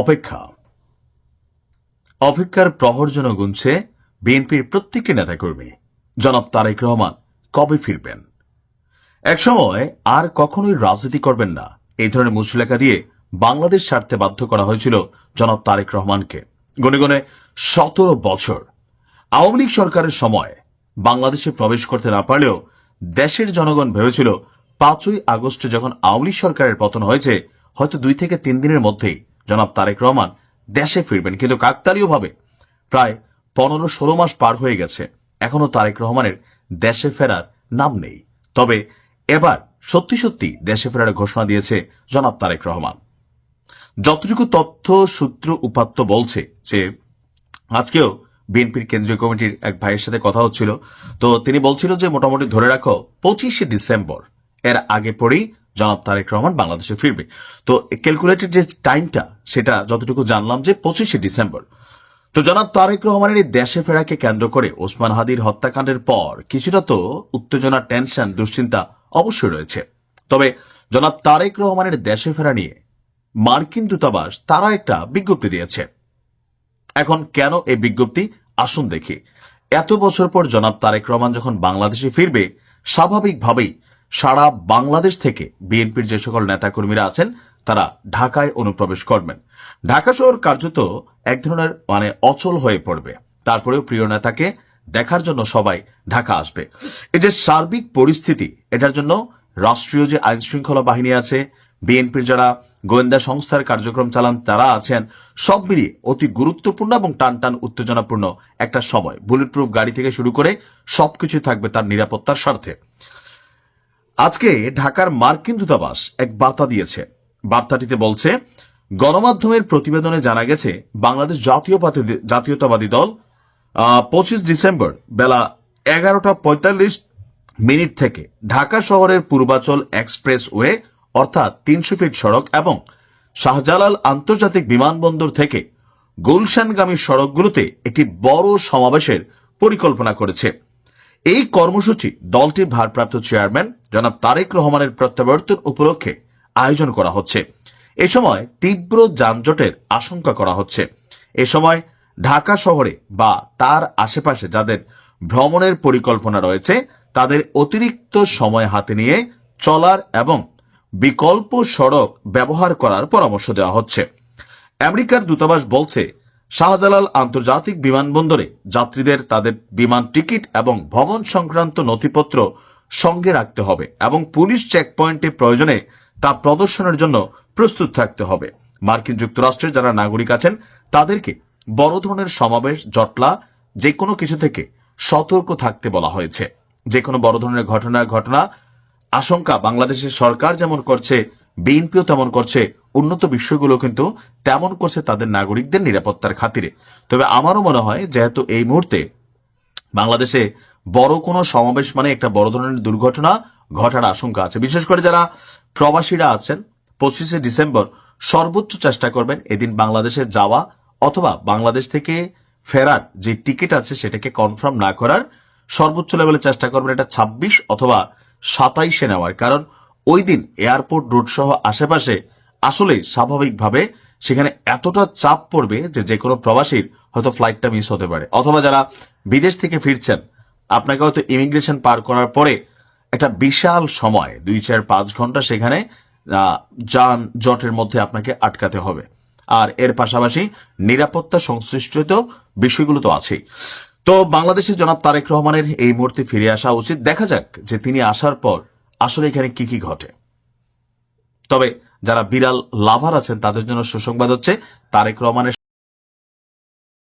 অপেক্ষা। অপেক্ষার প্রহর যেন গুনছে বিএনপির প্রত্যেকটি নেতাকর্মী। জনাব তারেক রহমান কবে ফিরবেন? একসময় আর কখনোই রাজনীতি করবেন না। এই ধরনের মুচলেখা দিয়ে বাংলাদেশ ছাড়তে বাধ্য করা হয়েছিল জনাব তারেক রহমানকে। গনে গনে সতেরো বছর। আওয়ামী লীগ সরকারের সময় বাংলাদেশে প্রবেশ করতে না পারলেও দেশের জনগণ ভেবেছিল পাঁচই আগস্টে যখন আওয়ামী লীগ সরকারের পতন হয়েছে, হয়তো দুই থেকে তিন দিনের মধ্যেই জনাব তারেক রহমান দেশে ফিরবেন, কিন্তু কাকতালীয়ভাবে প্রায় পনেরো ষোলো মাস পার হয়ে গেছে। এখনও তারেক রহমানের দেশে ফেরার নাম নেই। তবে এবার সত্যি সত্যি দেশে ফেরার ঘোষণা দিয়েছে জনাব তারেক রহমান। যতটুকু তথ্য, সূত্র, উপাত্ত বলছে যে, আজকেও বিএনপির কেন্দ্রীয় কমিটির এক ভাইয়ের সাথে কথা হচ্ছিল। তো তিনি বলছিল যে, মোটামুটি ধরে রাখো, পঁচিশে ডিসেম্বর। এর আগে পরেই জনাব তারেক রহমান, বাংলাদেশে ফিরবে। তো ক্যালকুলেটেড যে টাইমটা সেটা যতটুকু জানলাম যে পঁচিশে ডিসেম্বর। তো জনাব তারেক রহমানের এই দেশে ফেরাকে কেন্দ্র করে ওসমান হাদির হত্যাকাণ্ডের পর কিছুটা তো উত্তেজনা টেনশন দুশ্চিন্তা অবশ্যই রয়েছে। তবে জনাব তারেক রহমানের দেশে ফেরা নিয়ে মার্কিন দূতাবাস তারা একটা বিজ্ঞপ্তি দিয়েছে। এখন কেন এই বিজ্ঞপ্তি? আসুন দেখি। এত বছর পর জনাব তারেক রহমান যখন বাংলাদেশে ফিরবে, স্বাভাবিকভাবেই সারা বাংলাদেশ থেকে বিএনপির যে সকল নেতাকর্মীরা আছেন, তারা ঢাকায় অনুপ্রবেশ করবেন। ঢাকা শহর কার্যত এক ধরনের মানে অচল হয়ে পড়বে। তারপরেও প্রিয় নেতাকে দেখার জন্য সবাই ঢাকা আসবে। এই যে সার্বিক পরিস্থিতি, এটার জন্য রাষ্ট্রীয় যে আইন শৃঙ্খলা বাহিনী আছে, বিএনপির যারা গোয়েন্দা সংস্থার কার্যক্রম চালান, তারা আছেন, সব মিলিয়ে অতি গুরুত্বপূর্ণ এবং টান টান উত্তেজনাপূর্ণ একটা সময়। বুলেট প্রুফ গাড়ি থেকে শুরু করে সবকিছু থাকবে তার নিরাপত্তার স্বার্থে। আজকে ঢাকার মার্কিন দূতাবাস এক বার্তা দিয়েছে। বার্তাটিতে বলছে, গণমাধ্যমের প্রতিবেদনে জানা গেছে, বাংলাদেশ জাতীয়পাতি- জাতীয়তাবাদী দল পঁচিশ ডিসেম্বর বেলা এগারোটা পঁয়তাল্লিশ মিনিট থেকে ঢাকা শহরের পূর্বাচল এক্সপ্রেস ওয়ে অর্থাৎ তিনশো ফিট সড়ক এবং শাহজালাল আন্তর্জাতিক বিমানবন্দর থেকে গুলশানগামী সড়কগুলোতে একটি বড় সমাবেশের পরিকল্পনা করেছে। এই কর্মসূচি দলটির ভারপ্রাপ্ত চেয়ারম্যান জনাব তারেক রহমানের প্রত্যাবর্তন উপলক্ষে আয়োজন করা হচ্ছে। এ সময় তীব্র যানজটের আশঙ্কা করা হচ্ছে। এ সময় ঢাকা শহরে বা তার আশেপাশে যাদের ভ্রমণের পরিকল্পনা রয়েছে, তাদের অতিরিক্ত সময় হাতে নিয়ে চলার এবং বিকল্প সড়ক ব্যবহার করার পরামর্শ দেওয়া হচ্ছে। আমেরিকার দূতাবাস বলছে শাহজালাল আন্তর্জাতিক বিমানবন্দরে যাত্রীদের তাদের বিমান টিকিট এবং ভবন সংক্রান্ত নথিপত্র সঙ্গে রাখতে হবে এবং পুলিশ চেকপয়েন্টে প্রয়োজনে তা প্রদর্শনের জন্য প্রস্তুত থাকতে হবে। মার্কিন যুক্তরাষ্ট্রের যারা নাগরিক আছেন, তাদেরকে বড় ধরনের সমাবেশ, জটলা যে কোনো কিছু থেকে সতর্ক থাকতে বলা হয়েছে। যে কোনো বড় ধরনের ঘটনা ঘটনা, আশঙ্কা বাংলাদেশের সরকার যেমন করছে বিএনপিও তেমন করছে, উন্নত বিশ্বগুলো কিন্তু তেমন করছে তাদের নাগরিকদের নিরাপত্তার খাতিরে। তবে আমারও মনে হয় যেহেতু এই মুহূর্তে বাংলাদেশে বড় কোনো সমাবেশ মানে একটা বড় ধরনের দুর্ঘটনা ঘটার আশঙ্কা আছে। বিশেষ করে যারা প্রবাসীরা আছেন, পঁচিশে ডিসেম্বর সর্বোচ্চ চেষ্টা করবেন এদিন বাংলাদেশে যাওয়া অথবা বাংলাদেশ থেকে ফেরার যে টিকিট আছে সেটাকে কনফার্ম না করার সর্বোচ্চ লেভেলে চেষ্টা করবেন এটা ছাব্বিশ অথবা সাতাইশে নেওয়ার। কারণ ওই দিন এয়ারপোর্ট রুট সহ আশেপাশে আসলেই স্বাভাবিকভাবে সেখানে এতটা চাপ পড়বে যে যে কোনো প্রবাসীর হয়তো ফ্লাইটটা মিস হতে পারে। অথবা যারা বিদেশ থেকে ফিরছেন, আপনাকে হয়তো ইমিগ্রেশন পার করার পরে একটা বিশাল সময়, দুই, চার, পাঁচ ঘণ্টা সেখানে যান জটের মধ্যে আপনাকে আটকাতে হবে। আর এর পাশাপাশি নিরাপত্তা সংশ্লিষ্ট বিষয়গুলো তো আছেই। তো বাংলাদেশের জনাব তারেক রহমানের এই মুহূর্তে ফিরে আসা উচিত। দেখা যাক যে তিনি আসার পর আসলে এখানে কি কি ঘটে? তবে যারা বিড়াল লাভার আছেন, তাদের জন্য সুসংবাদ হচ্ছে তারেক রহমানের